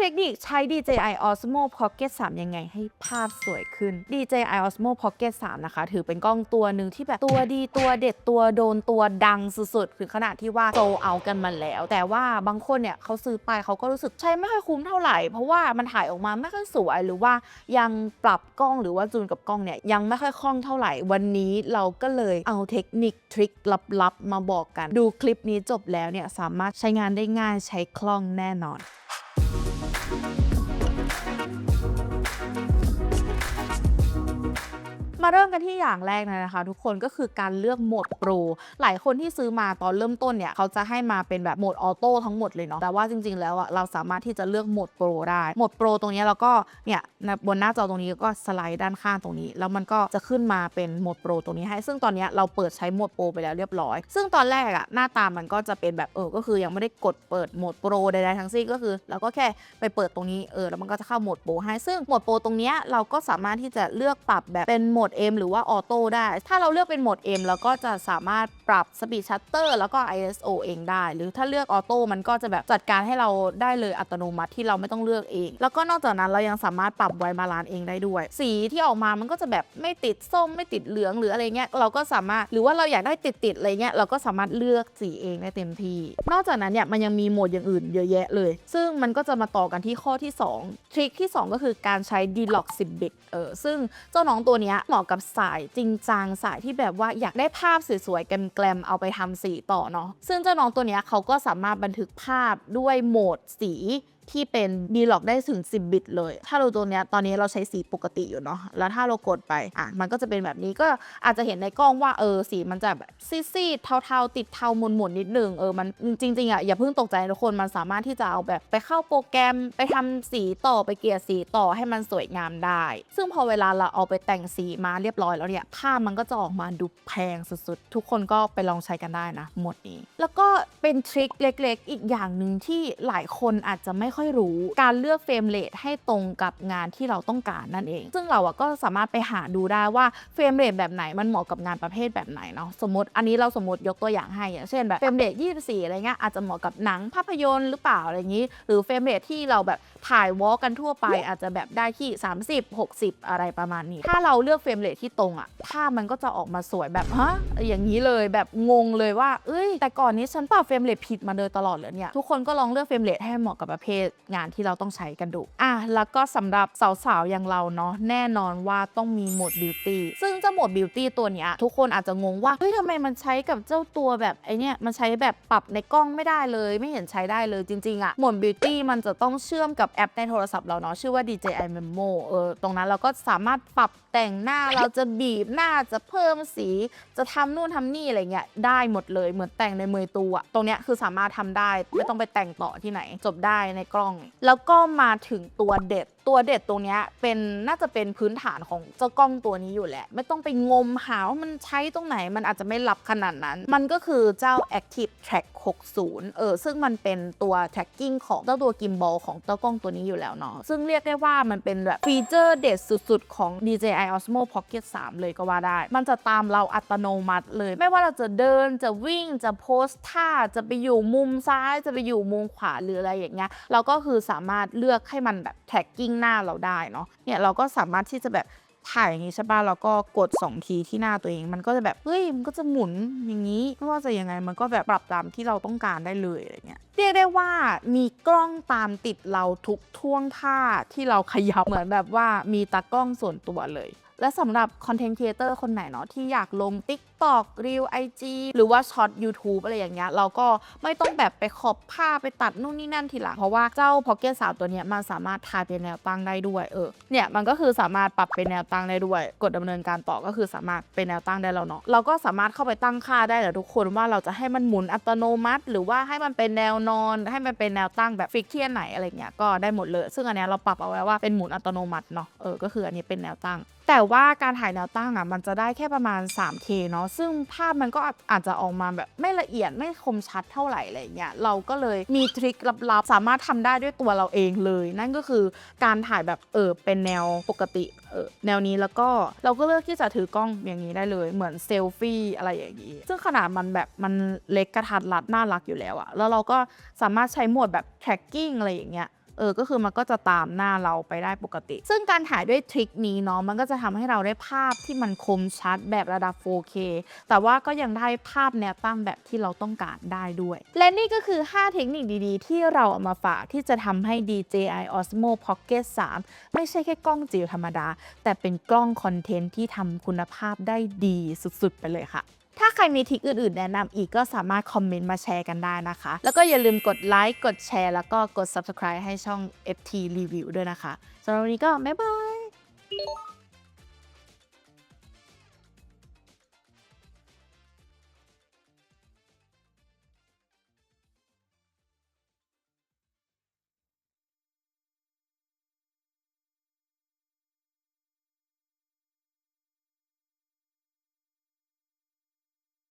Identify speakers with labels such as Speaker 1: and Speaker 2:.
Speaker 1: เทคนิคใช้ DJI Osmo Pocket 3 ยังไงให้ภาพสวยขึ้น DJI Osmo Pocket 3 นะคะ ถือเป็นกล้องตัวหนึ่งที่แบบตัวดีตัวเด็ดตัวโดนตัวดังสุดๆถึงขนาดที่ว่าโซเอากันมาแล้ว แต่ว่าบางคนเนี่ยเขาซื้อไปเขาก็รู้สึกใช้ไม่ค่อยคุ้มเท่าไหร่ เพราะว่ามันถ่ายออกมาไม่ค่อยสวยหรือว่ายังปรับกล้องหรือว่าจูนกับกล้องเนี่ยยังไม่ค่อยคล่องเท่าไหร่ วันนี้เราก็เลยเอาเทคนิคทริคลับๆมาบอกกัน ดูคลิปนี้จบแล้วเนี่ยสามารถใช้งานได้ง่ายใช้คล่องแน่นอน มาเริ่มกันที่อย่างแรกเลยนะคะ ทุกคนก็คือการเลือกโหมดโปรหลายคนที่ซื้อมาตอนเริ่มต้นเนี่ยเขาจะให้มาเป็นแบบโหมดออโต้ทั้งหมดเลยเนาะแต่ว่าจริงๆ แล้วอะเราสามารถที่จะเลือกโหมดโปรได้โหมดโปรตรงนี้เราก็เนี่ยบนหน้าจอตรงนี้ก็สไลด์ด้านข้างตรงนี้ แล้วมันก็จะขึ้นมาเป็นโหมดโปรตรงนี้ให้ ซึ่งตอนนี้เราเปิดใช้โหมดโปรไปแล้วเรียบร้อย ซึ่งตอนแรกอะหน้าตามันก็จะเป็นแบบเออก็คือยังไม่ได้กดเปิดโหมดโปรใดๆทั้งสิ้นก็คือเราก็แค่ไปเปิดตรงนี้เออแล้วมันก็จะเข้าโหมดโปรให้ซึ่งโหมดโปรตรงนี้เราก็สามารถที่จะเลือกปรับแบบเป็นโหมด M หรือว่าออโต้ได้ ถ้าเราเลือกเป็นโหมด M เราก็จะสามารถปรับสปีดชัตเตอร์แล้วก็ ISO เองได้ หรือถ้าเลือกออโต้มันก็จะแบบจัดการให้เราได้เลยอัตโนมัติที่เราไม่ต้องเลือกเอง แล้วก็นอกจากนั้นเรายังสามารถปรับไวบาลานซ์เองได้ด้วย สีที่ออกมามันก็จะแบบไม่ติดส้มไม่ติดเหลืองหรืออะไรเงี้ยเราก็สามารถหรือว่าเราอยากได้ติดติดๆอะไรเงี้ยเราก็สามารถเลือกสีเองได้เต็มที่ นอกจากนั้นเนี่ยมันยังมีโหมดอย่างอื่นเยอะแยะเลย ซึ่งมันก็จะมาต่อกันที่ข้อที่ 2 ทริคที่ 2 ก็คือการใช้ d l o c 10 bit เออซึ่งเจ้าน้องตัวเนี้ยเหมาะกับสายจริงจังสายที่แบบว่าอยากได้ภาพสวยๆแกลมๆเอาไปทำสีต่อเนาะซึ่งเจ้าน้องตัวนี้เขาก็สามารถบันทึกภาพด้วยโหมดสี ที่เป็น d l o c ได้ถึง 10 บิตเลย ถ้าเราตัวเนี้ยตอนนี้เราใช้สีปกติอยู่เนาะแล้วถ้าเรากดไปอะมันก็จะเป็นแบบนี้ก็อาจจะเห็นในกล้องว่าเออสีมันจะแบบซีดๆเทาๆติดเทาหมุนๆนิดนึงเออมันจริงๆอะอย่าเพิ่งตกใจทุกคนมันสามารถที่จะเอาแบบไปเข้าโปรแกรมไปทำสีต่อไปเกลี่ยสีต่อให้มันสวยงามได้ ซึ่งพอเวลาเราเอาไปแต่งสีมาเรียบร้อยแล้วเนี่ยภาพมันก็จะออกมาดูแพงสุดๆ ทุกคนก็ไปลองใช้กันได้นะหมดนี้ แล้วก็เป็นทริคเล็กๆ อีกอย่างหนึ่งที่หลายคนอาจจะไม่ค่อยรู้ การเลือกเฟรมเรทให้ตรงกับงานที่เราต้องการนั่นเอง ซึ่งเราอะก็สามารถไปหาดูได้ว่าเฟรมเรทแบบไหนมันเหมาะกับงานประเภทแบบไหนเนาะสมมติอันนี้เราสมมติยกตัวอย่างให้อย่างเช่นแบบเฟรมเรท24 อะไรเงี้ยอาจจะเหมาะกับหนังภาพยนตร์หรือเปล่าอะไรอย่างนี้ หรือเฟรมเรทที่เราแบบถ่ายวอลกันทั่วไป อาจจะแบบได้ที่ 30 60 อะไรประมาณนี้ ถ้าเราเลือกเฟรมเรทที่ตรงอะภาพมันก็จะออกมาสวยแบบฮะอย่างนี้เลยแบบงงเลยว่า เอ้ย แต่ก่อนนี้ฉันปรับเฟรมเรทผิดมาโดยตลอดเลยเนี่ยทุกคนก็ลองเลือกเฟรมเรทให้เหมาะกับประเภทงานที่เราต้องใช้กันดู อะ แล้วก็สำหรับสาวๆ อย่างเราเนาะแน่นอนว่าต้องมีโหมดบิวตี้ซึ่งเจ้าโหมดบิวตี้ตัวเนี้ยทุกคนอาจจะงงว่า เฮ้ยทำไมมันใช้กับเจ้าตัวแบบไอเนี่ยมันใช้แบบปรับในกล้องไม่ได้เลย ไม่เห็นใช้ได้เลยจริงๆอะโหมดบิวตี้มันจะต้องเชื่อมกับแอปในโทรศัพท์เราเนาะชื่อว่า DJI Memo เออตรงนั้นเราก็สามารถปรับแต่งหน้าเราจะบีบหน้าจะเพิ่มสี จะทำนู่นทำนี่อะไรเงี้ยได้หมดเลยเหมือนแต่งในมือตัวตรงเนี้ยคือสามารถทำได้ไม่ต้องไปแต่งต่อที่ไหน จบได้ในกล้อง แล้วก็มาถึงตัวเด็ด ตัวเด็ดตรงนี้เป็นน่าจะเป็นพื้นฐานของเจ้ากล้องตัวนี้อยู่แหละ ไม่ต้องไปงมหาว่ามันใช้ตรงไหนมันอาจจะไม่ลับขนาดนั้น มันก็คือเจ้า Active Track 60 เออซึ่งมันเป็นตัว tracking ของเจ้าตัวกิมบอลของเจ้ากล้องตัวนี้อยู่แล้วเนาะซึ่งเรียกได้ว่ามันเป็นแบบฟีเจอร์เด็ดสุดๆ ของ DJI Osmo Pocket 3 เลยก็ว่าได้ มันจะตามเราอัตโนมัติเลย ไม่ว่าเราจะเดินจะวิ่งจะโพสท่าจะไปอยู่มุมซ้ายจะไปอยู่มุมขวาหรืออะไรอย่างเงี้ยเราก็คือสามารถเลือกให้มันแบบ tracking หน้าเราได้เนาะเนี่ยเราก็สามารถที่จะแบบถ่ายอย่างนี้ใช่ป่ะแล้วก็กด 2 ทีที่หน้าตัวเอง มันก็จะแบบเฮ้ยมันก็จะหมุนอย่างนี้ไม่ว่าจะยังไงมันก็แบบปรับตามที่เราต้องการได้เลยอะไรเงี้ยเรียกได้ว่ามีกล้องตามติดเราทุกท่วงท่าที่เราขยับเหมือนแบบว่ามีตากล้องส่วนตัวเลย และสำหรับคอนเทนต์ครีเอเตอร์คนไหนเนาะที่อยากลง TikTok รีว IG หรือว่าช็อต YouTube อะไรอย่างเงี้ยเราก็ไม่ต้องแบบไปขอบผ้าไปตัดนู่นนี่นั่นทีหลังเพราะว่าเจ้า Pocket 3 ตัวเนี้ยมันสามารถถ่ายเป็นแนวตั้งได้ด้วยเออเนี่ยมันก็คือสามารถปรับเป็นแนวตั้งได้ด้วย กดดำเนินการต่อก็คือสามารถเป็นแนวตั้งได้แล้วเนาะเราก็สามารถเข้าไปตั้งค่าได้แหละทุกคนว่าเราจะให้มันหมุนอัตโนมัติ หรือว่าให้มันเป็นแนวนอน ให้มันเป็นแนวตั้งแบบฟิกเทียนไหนอะไรเงี้ยก็ได้หมดเลย ซึ่งอันเนี้ยเราปรับเอาไว้ว่าเป็นหมุนอัตโนมัติเนาะเออก็คืออันนี้เป็นแนวตั้ง แต่ว่าการถ่ายแนวตั้งอะมันจะได้แค่ประมาณ 3K เนาะซึ่งภาพมันก็อาจจะออกมาแบบไม่ละเอียดไม่คมชัดเท่าไหร่อะไรเงี้ยเราก็เลยมีทริคลับๆ สามารถทำได้ด้วยตัวเราเองเลย นั่นก็คือการถ่ายแบบเออเป็นแนวปกติเออแนวนี้แล้วก็เราก็เลือกที่จะถือกล้องอย่างนี้ได้เลยเหมือนเซลฟี่อะไรอย่างนี้ ซึ่งขนาดมันแบบมันเล็กกระทัดรัดน่ารักอยู่แล้วอะแล้วเราก็สามารถใช้โหมดแบบ tracking อะไรอย่างเงี้ย เออ ก็คือมันก็จะตามหน้าเราไปได้ปกติ ซึ่งการถ่ายด้วยทริคนี้เนาะ มันก็จะทำให้เราได้ภาพที่มันคมชัดแบบระดับ 4K แต่ว่าก็ยังได้ภาพแนวตั้งแบบที่เราต้องการได้ด้วย และนี่ก็คือ 5 เทคนิคดีๆ ที่เราเอามาฝากที่จะทำให้ DJI Osmo Pocket 3 ไม่ใช่แค่กล้องจิ๋วธรรมดา แต่เป็นกล้องคอนเทนต์ที่ทำคุณภาพได้ดีสุดๆ ไปเลยค่ะ ถ้าใครมีทิคอื่นๆ แนะนำอีกก็สามารถคอมเมนต์มาแชร์กันได้นะคะ แล้วก็อย่าลืมกดไลค์ กดแชร์ แล้วก็กด Subscribe ให้ช่อง FT Review ด้วยนะคะสำหรับวันนี้ก็บ๊ายบาย